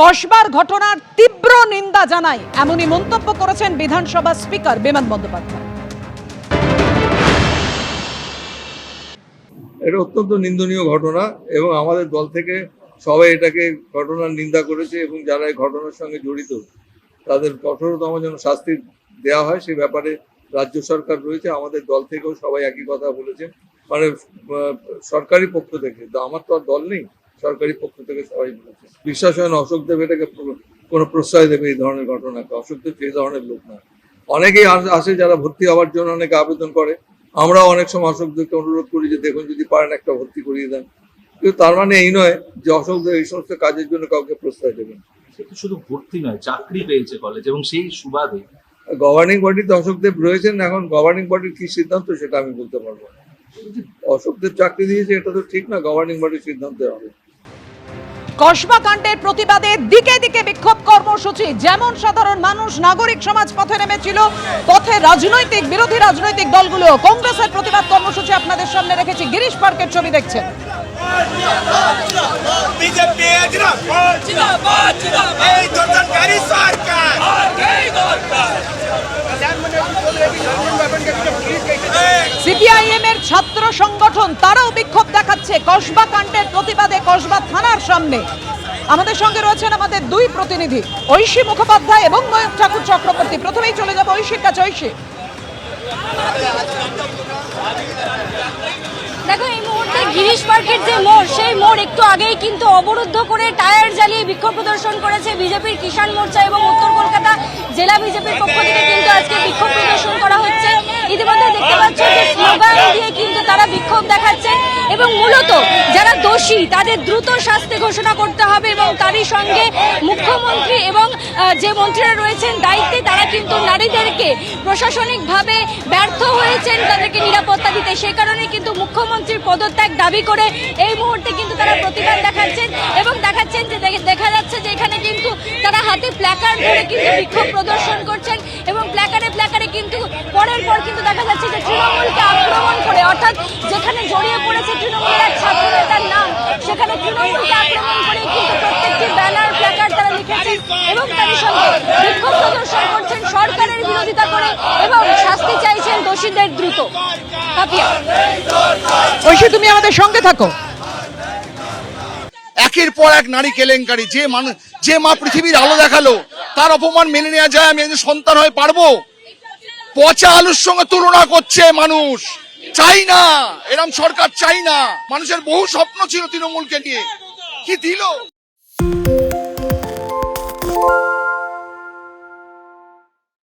কসবার ঘটনার তীব্র নিন্দা জানাই এমনই মন্তব্য করেছেন বিধানসভা স্পিকার বিমান বন্দ্যোপাধ্যায়। এটা অত্যন্ত নিন্দনীয় ঘটনা এবং আমাদের দল থেকে সবাই এটাকে ঘটনার নিন্দা করেছে এবং যারা এই ঘটনার সঙ্গে জড়িত, তাদের কঠোরতম যেন শাস্তি দেওয়া হয় সে ব্যাপারে রাজ্য সরকার রয়েছে, আমাদের দল থেকেও সবাই একই কথা বলেছে মানে সরকারি পক্ষ থেকে, তো আমার তো আর দল নেই। সরকারি পক্ষ থেকে সবাই বলেছে। বিশ্বাস হয় না অশোক দেব এটাকে কোনো প্রশ্রয় দেবে এই ধরনের ঘটনাকে। অশোক দেব সেই ধরনের লোক না। অনেকেই আসে যারা ভর্তি হওয়ার জন্য অনেকে আবেদন করে। আমরা অনেক সময় অশোকদেরকে অনুরোধ করি যে দেখুন যদি পারেন একটা ভর্তি করিয়ে দেন। কিন্তু তার মানে এই নয় যে অশোকদের এই সমস্ত কাজের জন্য কাউকে প্রশ্রয় দেবেন শুধু ভর্তি নয় চাকরি পেয়েছে কলেজ এবং সেই সুবাদে। গভর্নিং বডিতে অশোক দেব রয়েছেন এখন গভর্নিং বডির কি সিদ্ধান্ত সেটা আমি বলতে পারব না। অশোকদেব চাকরি দিয়েছে এটা তো ঠিক না গভর্নিং বডির সিদ্ধান্ত হবে। কসবা কাণ্ডের প্রতিবাদে দিকে দিকে বিক্ষোভ কর্মসূচি। যেমন সাধারণ মানুষ নাগরিক সমাজ পথে নেমেছিল পথে রাজনৈতিক বিরোধী রাজনৈতিক দলগুলো কংগ্রেসের প্রতিবাদ কর্মসূচি আপনাদের সামনে রেখেছি। গিরিশ পার্কের ছবি দেখছেন। বিজেপি জিন্দাবাদ জিন্দাবাদ জিন্দাবাদ। এই দোকানকারী সরকার। সিপিআইএম এর ছাত্র সংগঠন তারাও বিক্ষোভ দেখাচ্ছে কসবা কাণ্ডের প্রতিবাদে কসবা থানার সামনে। আমাদের সঙ্গে রয়েছেন আমাদের দুই প্রতিনিধি, ঐশী মুখোপাধ্যায় এবং ময়ূর ঠাকুর চক্রবর্তী। প্রথমেই চলে যাব ঐশীর কাছে। ঐশী। দেখো, এই মুহূর্তে গিরিশ পার্কের যে মোড়, সেই মোড় একটু আগেই কিন্তু অবরুদ্ধ করে টায়ার জ্বালিয়ে বিক্ষোভ প্রদর্শন করেছে বিজেপির কিষাণ মোর্চা এবং উত্তর কলকাতা জেলা বিজেপির পক্ষ থেকে কিন্তু আজকে বিক্ষোভ প্রদর্শন করা হচ্ছে। ইতিমধ্যে দেখতে পাচ্ছ যে স্লোগান দিয়ে কিন্তু তারা বিক্ষোভ দেখাচ্ছে। দোষী, তাদের দ্রুত শাস্তি ঘোষণা করতে হবে এবং তারই সঙ্গে মুখ্যমন্ত্রী এবং যে মন্ত্রীরা রয়েছেন দায়িত্বে, তারা কিন্তু নারীদেরকে প্রশাসনিকভাবে ব্যর্থ হয়েছেন তাদেরকে নিরাপত্তা দিতে। সেই কারণে কিন্তু মুখ্যমন্ত্রীর পদত্যাগ দাবি করে এই মুহূর্তে কিন্তু তারা প্রতিবাদ দেখাচ্ছেন এবং দেখাচ্ছেন যে দেখা যাচ্ছে যে এখানে কিন্তু তারা হাতে প্ল্যাকার্ড ধরে কিন্তু বিক্ষোভ প্রদর্শন করছেন এবং প্ল্যাকারে প্ল্যাকারে কিন্তু পরের পর কিন্তু দেখা যাচ্ছে যে তৃণমূলকে আক্রমণ করে, অর্থাৎ যেখানে জড়িয়ে পড়েছে তৃণমূলের এক ছাত্র নেতার নাম তুমি আমাদের সঙ্গে থাকো। একের পর এক নারী কেলেঙ্কারি। যে মানুষ যে মা পৃথিবীর আলো দেখাল, তার অপমান মেনে নেওয়া যায়, আমি সন্তান হয়ে পারব? পচা আলুর সঙ্গে তুলনা করছে মানুষ। চাই না। এরম সরকার চাই না। মানুষের বহু স্বপ্ন ছিল তৃণমূলকে নিয়ে। কি দিল?